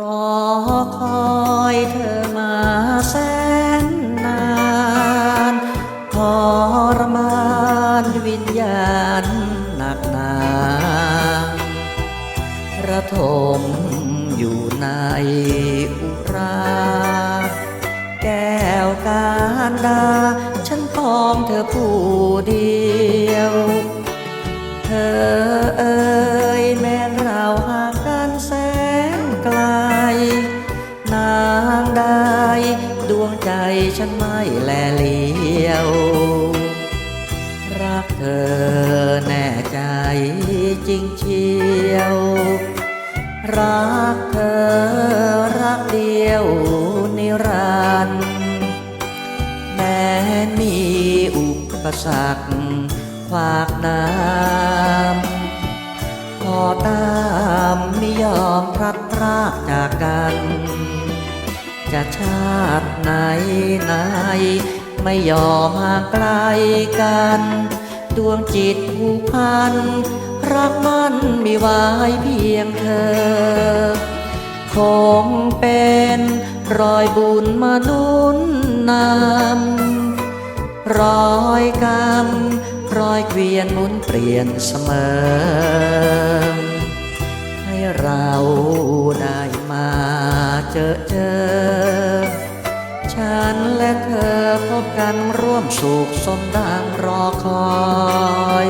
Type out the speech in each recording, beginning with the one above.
รอคอยเธอมาแสนนานทรมานวิญญาณหนักหนาระทมอยู่ในอุรา แก้วการดา ฉันพร้อมเธอผู้เดียว เธอางได้ ดวงใจฉันไม่แลเลียว รักเธอแน่ใจจริงเชียว รักเธอรักเดียวนิรันดร์แม้มีอุปสรรคขวากน้ำขอตามไม่ยอมพลัดพรากจากกัน จะชาติไหนไหน ไม่ยอมห่างไกลกัน ดวงจิตผูกพัน รักมันมีไว้เพียงเธอ คงเป็นรอยบุญมาหนุนนำรอยกรรมรอยเกวียนหมุนเปลี่ยนเสมอ ให้เราได้มา เจอเจอ ฉันและเธอพบกันร่วมสุขสมดังรอคอย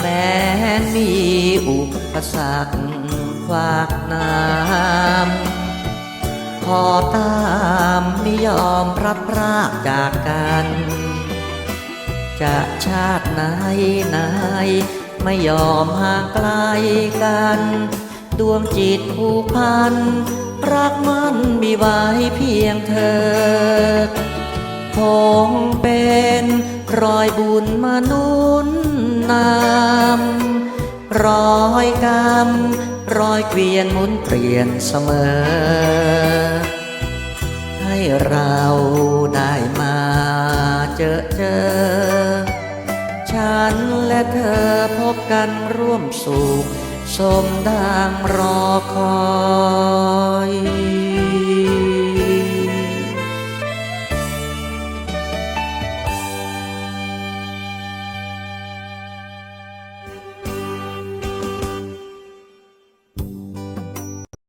แม้มีอุปสรรคขวากน้ำขอตาม ยอมพลัดพรากจากกัน จะชาติไหนไหนไม่ยอมห่างไกลกัน ดวงจิตผูกพัน รักมันมีไว้เพียงเธอคงเป็นรอยบุญมาหนุนนำรอยกรรมรอยเกวียนหมุนเปลี่ยนเสมอ ให้เราได้มาเจอเจอ ฉันและเธอพบกันร่วมสุขสมดังรอคอย